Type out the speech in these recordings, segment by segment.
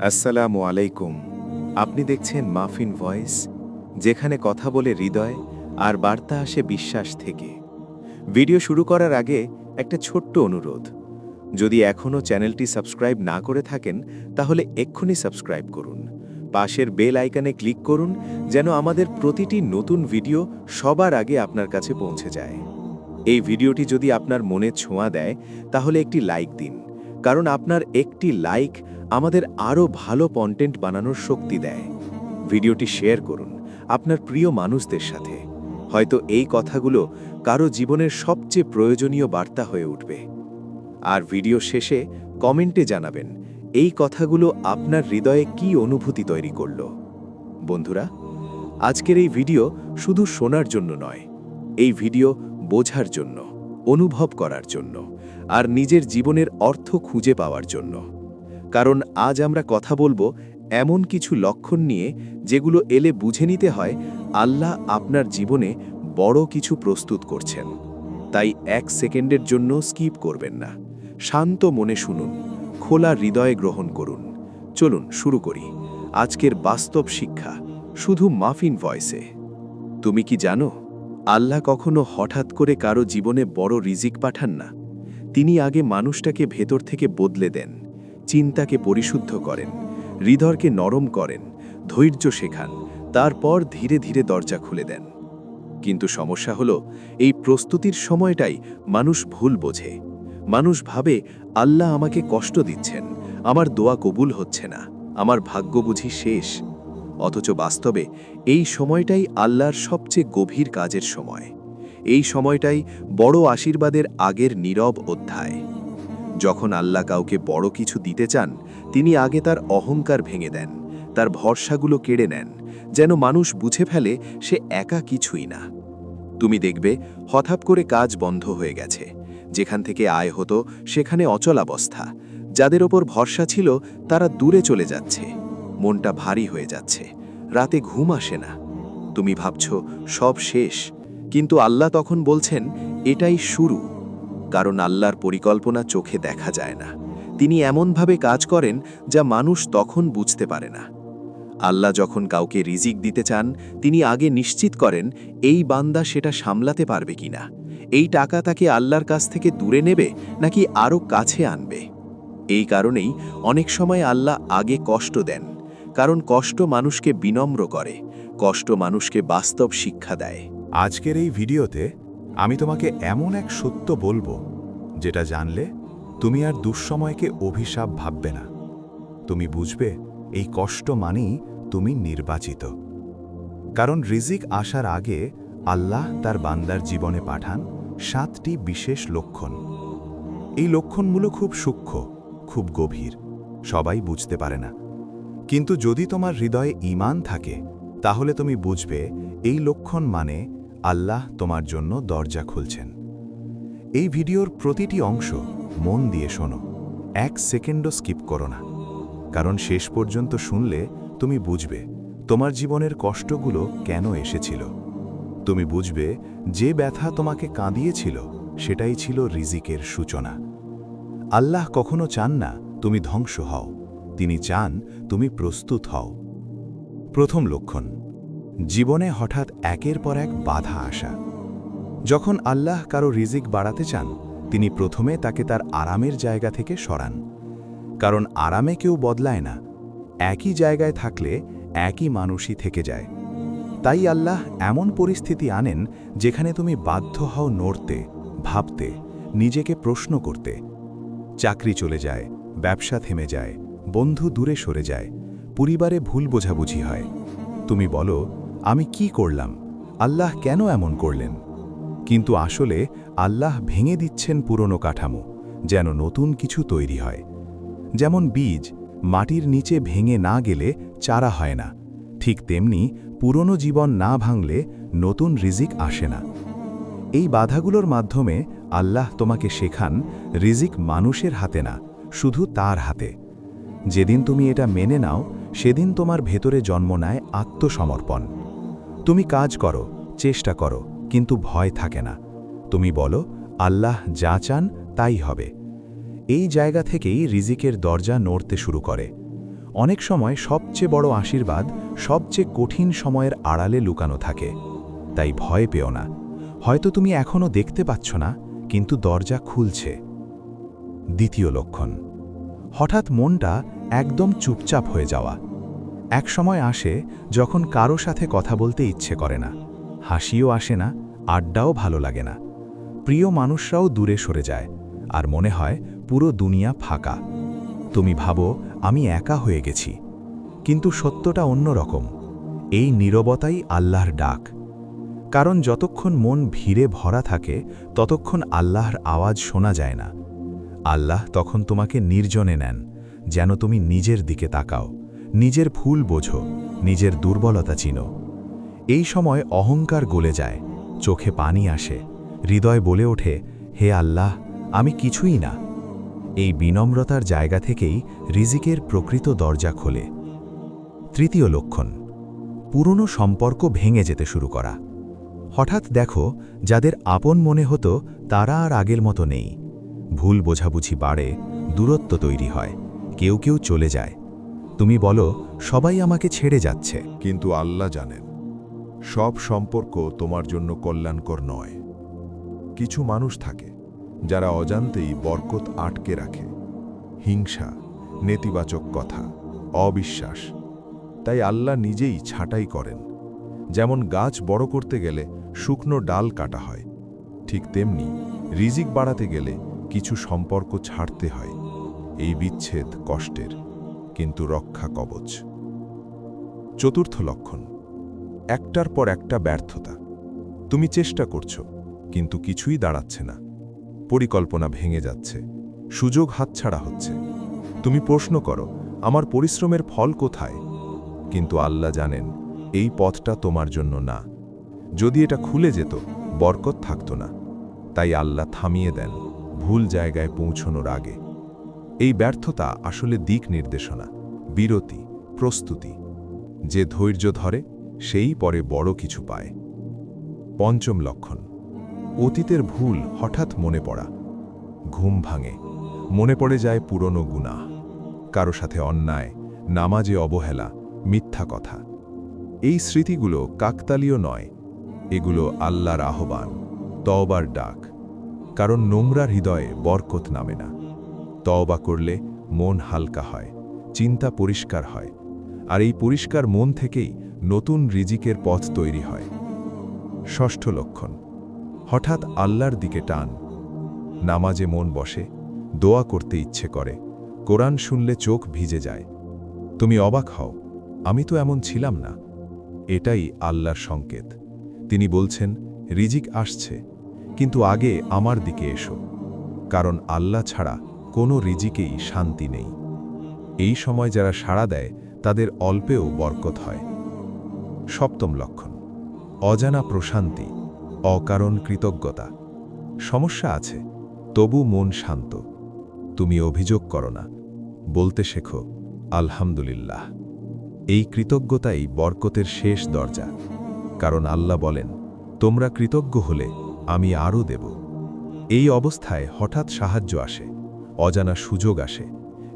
আসসালামু আলাইকুম। আপনি দেখছেন মাফিন ভয়েস, যেখানে কথা বলে হৃদয় আর বার্তা আসে বিশ্বাস থেকে। ভিডিও শুরু করার আগে একটা ছোট্ট অনুরোধ। যদি এখনও চ্যানেলটি সাবস্ক্রাইব না করে থাকেন, তাহলে এক্ষুনি সাবস্ক্রাইব করুন। পাশের বেল আইকনে ক্লিক করুন, যেন আমাদের প্রতিটি নতুন ভিডিও সবার আগে আপনার কাছে পৌঁছে যায়। এই ভিডিওটি যদি আপনার মনে ছোঁয়া দেয়, তাহলে একটি লাইক দিন। কারণ আপনার একটি লাইক আমাদের আরও ভালো কন্টেন্ট বানানোর শক্তি দেয়। ভিডিওটি শেয়ার করুন আপনার প্রিয় মানুষদের সাথে। হয়তো এই কথাগুলো কারও জীবনের সবচেয়ে প্রয়োজনীয় বার্তা হয়ে উঠবে। আর ভিডিও শেষে কমেন্টে জানাবেন, এই কথাগুলো আপনার হৃদয়ে কি অনুভূতি তৈরি করল? বন্ধুরা, আজকের এই ভিডিও শুধু শোনার জন্য নয়, এই ভিডিও বোঝার জন্য। অনুভব করার জন্য আর নিজের জীবনের অর্থ খুঁজে পাওয়ার জন্য। কারণ আজ আমরা কথা বলব এমন কিছু লক্ষণ নিয়ে যেগুলো এলে বুঝে নিতে হয় আল্লাহ আপনার জীবনে বড় কিছু প্রস্তুত করছেন। তাই এক সেকেন্ডের জন্য স্কিপ করবেন না। শান্ত মনে শুনুন, খোলা হৃদয়ে গ্রহণ করুন। চলুন শুরু করি। আজকের বাস্তব শিক্ষা শুধু মাফিন ভয়েসে। তুমি কি জানো? আল্লাহ কখনো হঠাৎ করে কারও জীবনে বড় রিজিক পাঠান না। তিনি আগে মানুষটাকে ভেতর থেকে বদলে দেন, চিন্তাকে পরিশুদ্ধ করেন, হৃদয়কে নরম করেন, ধৈর্য শেখান, তারপর ধীরে ধীরে দরজা খুলে দেন। কিন্তু সমস্যা হলো, এই প্রস্তুতির সময়টাই মানুষ ভুল বোঝে। মানুষ ভাবে, আল্লাহ আমাকে কষ্ট দিচ্ছেন, আমার দোয়া কবুল হচ্ছে না, আমার ভাগ্য বুঝি শেষ। অথচ বাস্তবে এই সময়টাই আল্লাহর সবচেয়ে গভীর কাজের সময়। এই সময়টাই বড় আশীর্বাদের আগের নীরব অধ্যায়। যখন আল্লাহ কাউকে বড় কিছু দিতে চান, তিনি আগে তার অহংকার ভেঙে দেন, তার ভরসাগুলো কেড়ে নেন, যেন মানুষ বুঝে ফেলে সে একা কিছুই না। তুমি দেখবে, হঠাৎ করে কাজ বন্ধ হয়ে গেছে। যেখান থেকে আয় হতো, সেখানে অচলাবস্থা। যাদের ওপর ভরসা ছিল, তারা দূরে চলে যাচ্ছে। মনটা ভারী হয়ে যাচ্ছে। রাতে ঘুম আসে না। তুমি ভাবছ, সব শেষ। কিন্তু আল্লাহ তখন বলছেন, এটাই শুরু। কারণ আল্লাহর পরিকল্পনা চোখে দেখা যায় না। তিনি এমনভাবে কাজ করেন, যা মানুষ তখন বুঝতে পারে না। আল্লাহ যখন কাউকে রিজিক দিতে চান, তিনি আগে নিশ্চিত করেন, এই বান্দা সেটা সামলাতে পারবে কিনা। এই টাকা তাকে আল্লাহর কাছ থেকে দূরে নেবে, নাকি আরও কাছে আনবে? এই কারণেই অনেক সময় আল্লাহ আগে কষ্ট দেন। কারণ কষ্ট মানুষকে বিনম্র করে, কষ্ট মানুষকে বাস্তব শিক্ষা দেয়। আজকের এই ভিডিওতে আমি তোমাকে এমন এক সত্য বলব, যেটা জানলে তুমি আর দুঃসময়কে অভিশাপ ভাববে না। তুমি বুঝবে, এই কষ্ট মানেই তুমি নির্বাচিত। কারণ রিজিক আসার আগে আল্লাহ তার বান্দার জীবনে পাঠান সাতটি বিশেষ লক্ষণ। এই লক্ষণগুলো খুব সূক্ষ্ম, খুব গভীর, সবাই বুঝতে পারে না। কিন্তু যদি তোমার হৃদয়ে ঈমান থাকে, তাহলে তুমি বুঝবে এই লক্ষণ মানে আল্লাহ তোমার জন্য দরজা খুলছেন। এই ভিডিওর প্রতিটি অংশ মন দিয়ে শোনো, এক সেকেন্ডও স্কিপ করো না। কারণ শেষ পর্যন্ত শুনলে তুমি বুঝবে তোমার জীবনের কষ্টগুলো কেন এসেছিল। তুমি বুঝবে যে ব্যথা তোমাকে কাঁদিয়েছিল, সেটাই ছিল রিজিকের সূচনা। আল্লাহ কখনো চান না তুমি ধ্বংস হও। তিনি চান তুমি প্রস্তুত হও। প্রথম লক্ষণ, জীবনে হঠাৎ একের পর এক বাধা আসা। যখন আল্লাহ কারও রিজিক বাড়াতে চান, তিনি প্রথমে তাকে তার আরামের জায়গা থেকে সরান। কারণ আরামে কেউ বদলায় না, একই জায়গায় থাকলে একই মানুষই থেকে যায়। তাই আল্লাহ এমন পরিস্থিতি আনেন যেখানে তুমি বাধ্য হও নড়তে, ভাবতে, নিজেকে প্রশ্ন করতে। চাকরি চলে যায়, ব্যবসা থেমে যায় বন্ধু দূরে সরে যায়, পরিবারে ভুল বোঝাবুঝি হয়। তুমি বলো, আমি কি করলাম? আল্লাহ কেন এমন করলেন? কিন্তু আসলে আল্লাহ ভেঙে দিচ্ছেন পুরনো কাঠামো, যেন নতুন কিছু তৈরি হয়। যেমন বীজ, মাটির নিচে ভেঙে না গেলে চারা হয় না। ঠিক তেমনি পুরনো জীবন না ভাঙলে নতুন রিজিক আসে না। এই বাধাগুলোর মাধ্যমে আল্লাহ তোমাকে শেখান, রিজিক মানুষের হাতে না, শুধু তার হাতে। যেদিন তুমি এটা মেনে নাও, সেদিন তোমার ভেতরে জন্ম নেয় আত্মসমর্পণ। তুমি কাজ করো, চেষ্টা করো, কিন্তু ভয় থাকে না। তুমি বলো, আল্লাহ যা চান, তাই হবে। এই জায়গা থেকেই রিজিকের দরজা নড়তে শুরু করে। অনেক সময় সবচেয়ে বড় আশীর্বাদ, সবচেয়ে কঠিন সময়ের আড়ালে লুকানো থাকে। তাই ভয় পেও না। হয়তো তুমি এখনও দেখতে পাচ্ছ না, কিন্তু দরজা খুলছে। দ্বিতীয় লক্ষণ হঠাৎ মনটা একদম চুপচাপ হয়ে যাওয়া। এক সময় আসে যখন কারও সাথে কথা বলতে ইচ্ছে করে না। হাসিও আসে না, আড্ডাও ভালো লাগে না। প্রিয় মানুষরাও দূরে সরে যায় আর মনে হয় পুরো দুনিয়া ফাঁকা। তুমি ভাবো, আমি একা হয়ে গেছি। কিন্তু সত্যটা অন্যরকম এই নীরবতাই আল্লাহর ডাক। কারণ যতক্ষণ মন ভিড়ে ভরা থাকে, ততক্ষণ আল্লাহর আওয়াজ শোনা যায় না। আল্লাহ তখন তোমাকে নির্জনে নেন, যেন তুমি নিজের দিকে তাকাও, নিজের ফুল বোঝো, নিজের দুর্বলতা চিনো। এই সময় অহংকার গলে যায়, চোখে পানি আসে, হৃদয় বলে ওঠে, হে আল্লাহ, আমি কিছুই না। এই বিনম্রতার জায়গা থেকেই রিজিকের প্রকৃত দরজা খোলে। তৃতীয় লক্ষণ, পুরনো সম্পর্ক ভেঙে যেতে শুরু করা। হঠাৎ দেখো, যাদের আপন মনে হতো, তারা আর আগের মতো নেই। ভুল বোঝাবুঝি বাড়ে, দূরত্ব তৈরি হয়, কেউ কেউ চলে যায়। তুমি বলো, সবাই আমাকে ছেড়ে যাচ্ছে। কিন্তু আল্লাহ জানেন, সব সম্পর্ক তোমার জন্য কল্যাণকর নয়। কিছু মানুষ থাকে, যারা অজান্তেই বরকত আটকে রাখে। হিংসা, নেতিবাচক কথা, অবিশ্বাস, তাই আল্লাহ নিজেই ছাঁটাই করেন। যেমন গাছ বড় করতে গেলে শুকনো ডাল কাটা হয়, ঠিক তেমনি রিজিক বাড়াতে গেলে কিছু সম্পর্ক ছাড়তে হয়। এই বিচ্ছেদ কষ্টের, কিন্তু রক্ষা কবচ। চতুর্থ লক্ষণ, একটার পর একটা ব্যর্থতা। তুমি চেষ্টা করছ, কিন্তু কিছুই দাঁড়াচ্ছে না। পরিকল্পনা ভেঙে যাচ্ছে, সুযোগ হাতছাড়া হচ্ছে। তুমি প্রশ্ন করো, আমার পরিশ্রমের ফল কোথায়? কিন্তু আল্লাহ জানেন, এই পথটা তোমার জন্য না। যদি এটা খুলে যেত, বরকত থাকতো না। তাই আল্লাহ থামিয়ে দেন। ভুল জায়গায় পৌঁছনোর আগে। এই ব্যর্থতা আসলে দিক নির্দেশনা, বিরতি, প্রস্তুতি। যে ধৈর্য ধরে, সেই পরে বড় কিছু পায়। পঞ্চম লক্ষণ, অতীতের ভুল হঠাৎ মনে পড়া। ঘুম ভাঙে, মনে পড়ে যায় পুরনো গুনাহ। কারও সাথে অন্যায়, নামাজে অবহেলা, মিথ্যা কথা। এই স্মৃতিগুলো কাকতালীয় নয়, এগুলো আল্লাহর আহ্বান, তওবার ডাক। কারণ নোংরা হৃদয়ে বরকত নামে না। তওবা করলে মন হালকা হয়, চিন্তা পরিষ্কার হয়, আর এই পরিষ্কার মন থেকেই নতুন রিজিকের পথ তৈরি হয়। ষষ্ঠ লক্ষণ, হঠাৎ আল্লাহর দিকে টান। নামাজে মন বসে, দোয়া করতে ইচ্ছে করে, কোরআন শুনলে চোখ ভিজে যায়। তুমি অবাক হও, আমি তো এমন ছিলাম না। এটাই আল্লাহর সংকেত। তিনি বলছেন, রিজিক আসছে কিন্তু আগে আমার দিকে এসো, কারণ আল্লাহ ছাড়া কোনো রিজিকেই শান্তি নেই। এই সময় যারা সাড়া দেয়, তাদের অল্পেও বরকত হয়। সপ্তম লক্ষণ, অজানা প্রশান্তি, অকারণ কৃতজ্ঞতা। সমস্যা আছে, তবু মন শান্ত। তুমি অভিযোগ করো না, বলতে শেখো, আলহামদুলিল্লাহ। এই কৃতজ্ঞতাই বরকতের শেষ দরজা, কারণ আল্লাহ বলেন, তোমরা কৃতজ্ঞ হলে আমি আরও দেব। এই অবস্থায় হঠাৎ সাহায্য আসে, অজানা সুযোগ আসে,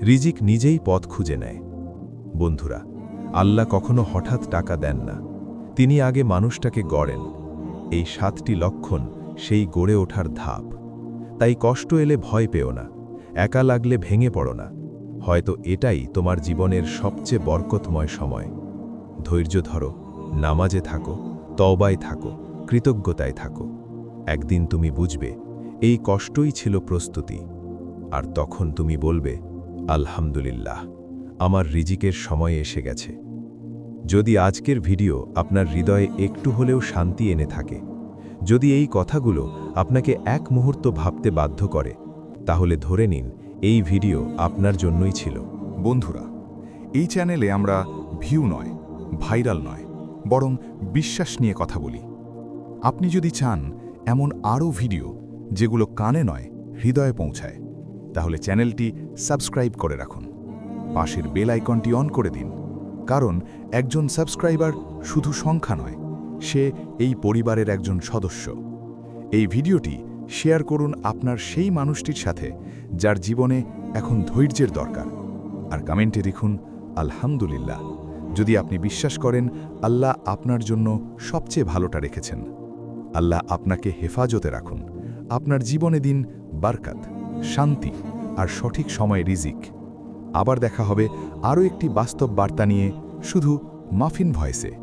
রিজিক নিজেই পথ খুঁজে নেয়। বন্ধুরা, আল্লাহ কখনো হঠাৎ টাকা দেন না। তিনি আগে মানুষটাকে গড়েন। এই সাতটি লক্ষণ সেই গড়ে ওঠার ধাপ। তাই কষ্ট এলে ভয় পেও না, একা লাগলে ভেঙে পড়ো না। হয়তো এটাই তোমার জীবনের সবচেয়ে বরকতময় সময়। ধৈর্য ধরো, নামাজে থাকো, তওবায় থাকো, কৃতজ্ঞতায় থাকো। একদিন তুমি বুঝবে, এই কষ্টই ছিল প্রস্তুতি। আর তখন তুমি বলবে, আলহামদুলিল্লাহ, আমার রিজিকের সময় এসে গেছে। যদি আজকের ভিডিও আপনার হৃদয়ে একটু হলেও শান্তি এনে থাকে, যদি এই কথাগুলো আপনাকে এক মুহূর্ত ভাবতে বাধ্য করে, তাহলে ধরে নিন, এই ভিডিও আপনার জন্যই ছিল। বন্ধুরা, এই চ্যানেলে আমরা ভিউ নয়, ভাইরাল নয়, বরং বিশ্বাস নিয়ে কথা বলি। আপনি যদি চান এমন আরও ভিডিও যেগুলো কানে নয়, হৃদয়ে পৌঁছায়। তাহলে চ্যানেলটি সাবস্ক্রাইব করে রাখুন। পাশের বেল আইকনটি অন করে দিন। কারণ একজন সাবস্ক্রাইবার শুধু সংখ্যা নয়, সে এই পরিবারের একজন সদস্য। এই ভিডিওটি শেয়ার করুন আপনার সেই মানুষটির সাথে যার জীবনে এখন ধৈর্যের দরকার। আর কমেন্টে লিখুন, আলহামদুলিল্লাহ। যদি আপনি বিশ্বাস করেন, আল্লাহ আপনার জন্য সবচেয়ে ভালোটা রেখেছেন। আল্লাহ আপনাকে হেফাজতে রাখুন। আপনার জীবনে দিন বারকাত, শান্তি আর সঠিক সময় রিজিক। আবার দেখা হবে আরও একটি বাস্তব বার্তা নিয়ে শুধু মাফিন ভয়েসে।